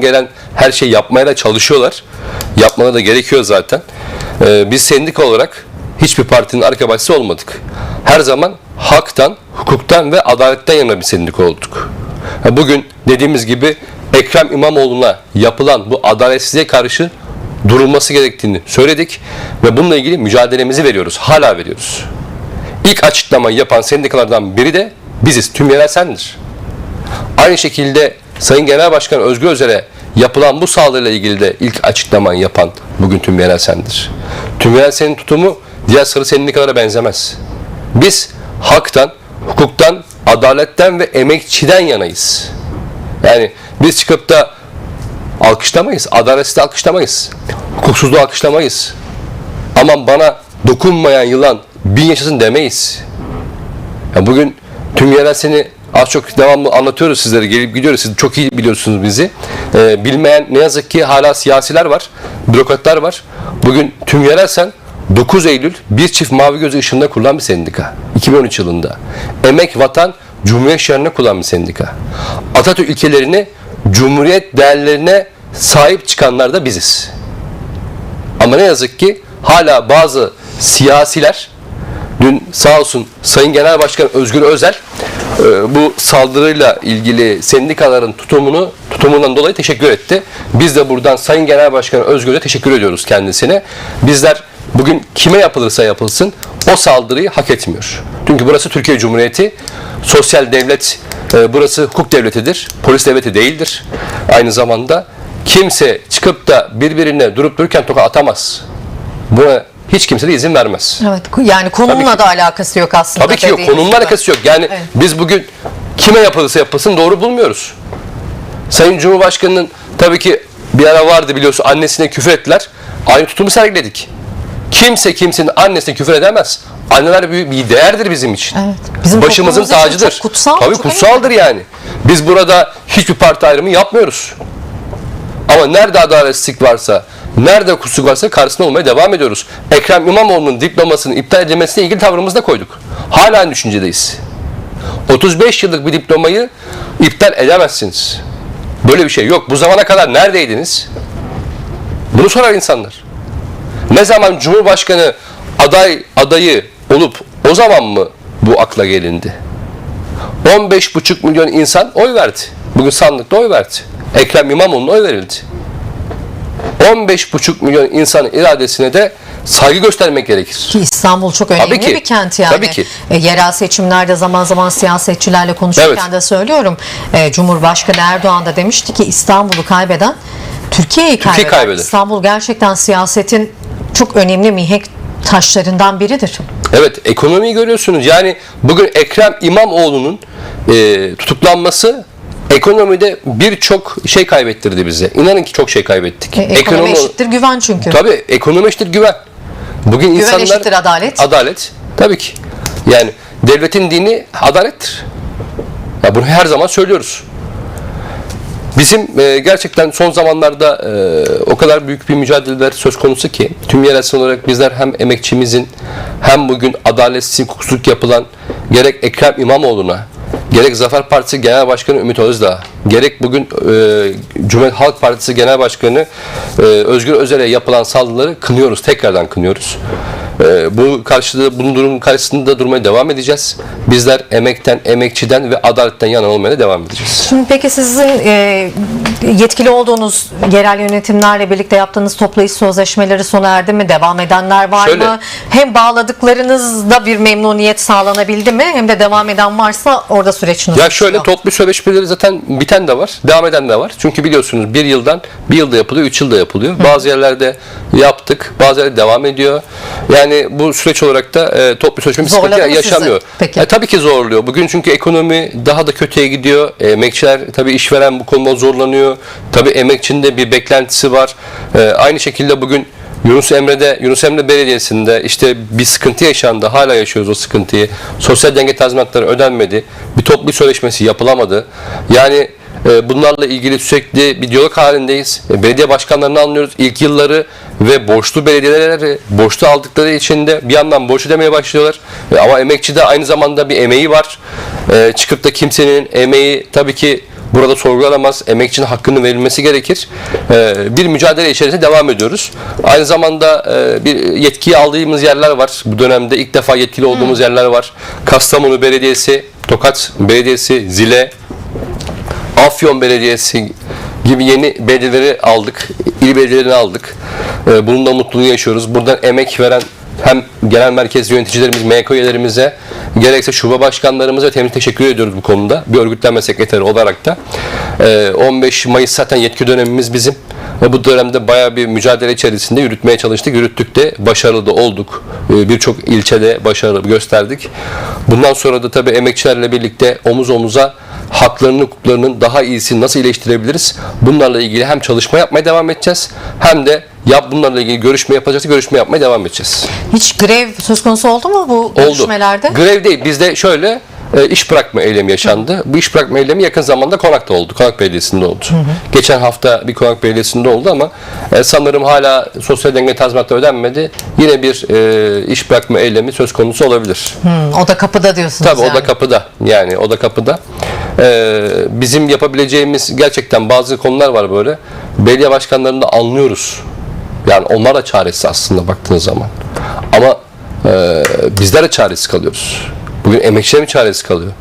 gelen her şeyi yapmaya da çalışıyorlar. Yapmaları da gerekiyor zaten. Ee, biz sendika olarak hiçbir partinin arka bahçesi olmadık. Her zaman haktan, hukuktan ve adaletten yana bir sendika olduk. Bugün dediğimiz gibi Ekrem İmamoğlu'na yapılan bu adaletsizliğe karşı durulması gerektiğini söyledik ve bununla ilgili mücadelemizi veriyoruz. Hala veriyoruz. İlk açıklamayı yapan sendikalardan biri de biziz. Tüm yerel sendir. Aynı şekilde Sayın Genel Başkan Özgür Özel'e yapılan bu saldırıyla ilgili de ilk açıklamayı yapan bugün Tüm Yerel Sen'dir. Tüm Yerel Sen'in tutumu diğer sarı sendikalara benzemez. Biz haktan, hukuktan, adaletten ve emekçiden yanayız. Yani biz çıkıp da alkışlamayız, adaletsizliği alkışlamayız, hukuksuzluğu alkışlamayız. Aman bana dokunmayan yılan bin yaşasın demeyiz. Ya bugün tüm yerel seni az çok devamlı anlatıyoruz sizlere gelip gidiyoruz. Siz çok iyi biliyorsunuz bizi. Ee, bilmeyen ne yazık ki hala siyasiler var, bürokratlar var. Bugün tüm yerel sen 9 Eylül bir çift mavi göz ışığında kurulan bir sendika. 2013 yılında. Emek, vatan, cumhuriyet şerine kurulan bir sendika. Atatürk ilkelerini, cumhuriyet değerlerine sahip çıkanlar da biziz. Ama ne yazık ki hala bazı siyasiler dün sağ olsun Sayın Genel Başkan Özgür Özel e, bu saldırıyla ilgili sendikaların tutumunu tutumundan dolayı teşekkür etti. Biz de buradan Sayın Genel Başkan Özgür'e teşekkür ediyoruz kendisine. Bizler bugün kime yapılırsa yapılsın o saldırıyı hak etmiyor. Çünkü burası Türkiye Cumhuriyeti, sosyal devlet, e, burası hukuk devletidir, polis devleti değildir. Aynı zamanda kimse çıkıp da birbirine durup dururken toka atamaz. Buna hiç kimse de izin vermez. Evet, yani konumla ki. da alakası yok aslında. Tabii ki yok. Konumla gibi. alakası yok. Yani Evet. biz bugün kime yapılırsa yapılsın doğru bulmuyoruz. Sayın Cumhurbaşkanı'nın tabii ki bir ara vardı biliyorsun annesine küfür ettiler. Aynı tutumu sergiledik. Kimse kimsenin annesine küfür edemez. Anneler büyük bir değerdir bizim için. Evet. Bizim Başımızın tacıdır. çok kutsal, Tabii çok kutsaldır yani. Biz burada hiçbir parti ayrımı yapmıyoruz. Ama nerede adaletsizlik varsa, nerede hukuksuzluk varsa karşısında olmaya devam ediyoruz. Ekrem İmamoğlu'nun diplomasının iptal edilmesine ilgili tavrımızı da koyduk. Hala aynı düşüncedeyiz. 35 yıllık bir diplomayı iptal edemezsiniz. Böyle bir şey yok. Bu zamana kadar neredeydiniz? Bunu sorar insanlar. Ne zaman Cumhurbaşkanı aday adayı olup o zaman mı bu akla gelindi? 15,5 milyon insan oy verdi. Bugün sandıkta oy verdi. Ekrem İmamoğlu'na oy verildi. 15,5 milyon insanın iradesine de saygı göstermek gerekir. Ki İstanbul çok önemli Tabii ki. bir kent yani. Tabii ki. E, yerel seçimlerde zaman zaman siyasetçilerle konuşurken Evet. de söylüyorum. E, Cumhurbaşkanı Erdoğan da demişti ki İstanbul'u kaybeden Türkiye'yi kaybeder. kaybeder. İstanbul gerçekten siyasetin çok önemli mihenk taşlarından biridir. Evet ekonomiyi görüyorsunuz. Yani bugün Ekrem İmamoğlu'nun e, tutuklanması ekonomide birçok şey kaybettirdi bize. İnanın ki çok şey kaybettik. E, ekonomi eşittir güven çünkü. Tabii ekonomi eşittir güven. Bugün Güven insanlar eşittir adalet. Adalet tabii ki. Yani devletin dini adalettir. Ya bunu her zaman söylüyoruz. Bizim e, gerçekten son zamanlarda e, o kadar büyük bir mücadeleler söz konusu ki tüm yerel olarak bizler hem emekçimizin hem bugün adaletsiz hukuksuzluk yapılan gerek Ekrem İmamoğlu'na gerek Zafer Partisi Genel Başkanı Ümit Özdağ gerek bugün e, Cumhuriyet Halk Partisi Genel Başkanı e, Özgür Özel'e yapılan saldırıları kınıyoruz. Tekrardan kınıyoruz. E, bu karşılığı, bunun durumun karşısında durmaya devam edeceğiz. Bizler emekten, emekçiden ve adaletten yana olmaya devam edeceğiz. Şimdi peki sizin e, yetkili olduğunuz yerel yönetimlerle birlikte yaptığınız toplayış sözleşmeleri sona erdi mi? Devam edenler var Şöyle- mı? Hem bağladıklarınızda bir memnuniyet sağlanabildi mi? Hem de devam eden varsa orada süreç nasıl? Ya şöyle toplu sözleşmeleri zaten biten de var, devam eden de var. Çünkü biliyorsunuz bir yıldan bir yılda yapılıyor, üç yılda yapılıyor. Bazı yerlerde yaptık, bazı yerlerde devam ediyor. Yani bu süreç olarak da e, toplu sözleşme bir sıkıntı sizi? yaşamıyor. Peki. E, tabii ki zorluyor. Bugün çünkü ekonomi daha da kötüye gidiyor. E, emekçiler tabii işveren bu konuda zorlanıyor. Tabii emekçinin de bir beklentisi var. E, aynı şekilde bugün Yunus Emre'de, Yunus Emre Belediyesi'nde işte bir sıkıntı yaşandı. Hala yaşıyoruz o sıkıntıyı. Sosyal denge tazminatları ödenmedi. Bir toplu sözleşmesi yapılamadı. Yani e, bunlarla ilgili sürekli bir diyalog halindeyiz. E, belediye başkanlarını anlıyoruz. İlk yılları ve borçlu belediyeleri borçlu aldıkları için de bir yandan borç ödemeye başlıyorlar. E, ama emekçi de aynı zamanda bir emeği var. Çıkıp da kimsenin emeği tabii ki burada sorgulanamaz. Emekçinin hakkının verilmesi gerekir. Ee, bir mücadele içerisinde devam ediyoruz. Aynı zamanda e, bir yetkiyi aldığımız yerler var. Bu dönemde ilk defa yetkili olduğumuz yerler var. Kastamonu Belediyesi, Tokat Belediyesi, Zile, Afyon Belediyesi gibi yeni belediyeleri aldık. İl belediyelerini aldık. Ee, Bunun da mutluluğunu yaşıyoruz. Buradan emek veren hem genel merkez yöneticilerimiz, MK üyelerimize, gerekse şube başkanlarımıza temiz teşekkür ediyoruz bu konuda. Bir örgütlenme sekreteri olarak da. Ee, 15 Mayıs zaten yetki dönemimiz bizim. Ve bu dönemde bayağı bir mücadele içerisinde yürütmeye çalıştık. Yürüttük de başarılı da olduk. Ee, Birçok ilçede başarı gösterdik. Bundan sonra da tabii emekçilerle birlikte omuz omuza haklarının, hukuklarının daha iyisini nasıl iyileştirebiliriz? Bunlarla ilgili hem çalışma yapmaya devam edeceğiz hem de ya bunlarla ilgili görüşme yapacağız, görüşme yapmaya devam edeceğiz. Hiç grev söz konusu oldu mu bu Oldu. görüşmelerde? Grev değil. Bizde şöyle e, iş bırakma eylemi yaşandı. Bu iş bırakma eylemi yakın zamanda Konak'ta oldu. Konak Belediyesi'nde oldu. Geçen hafta bir Konak Belediyesi'nde oldu ama e, sanırım hala sosyal denge tazminatı ödenmedi. Yine bir e, iş bırakma eylemi söz konusu olabilir. Hmm, o da kapıda diyorsunuz Tabii o yani. da kapıda. Yani o da kapıda. Ee, bizim yapabileceğimiz gerçekten bazı konular var böyle. Belediye başkanlarını da anlıyoruz. Yani onlar da çaresiz aslında baktığınız zaman. Ama e, bizler de çaresiz kalıyoruz. Bugün emekçiler mi çaresiz kalıyor?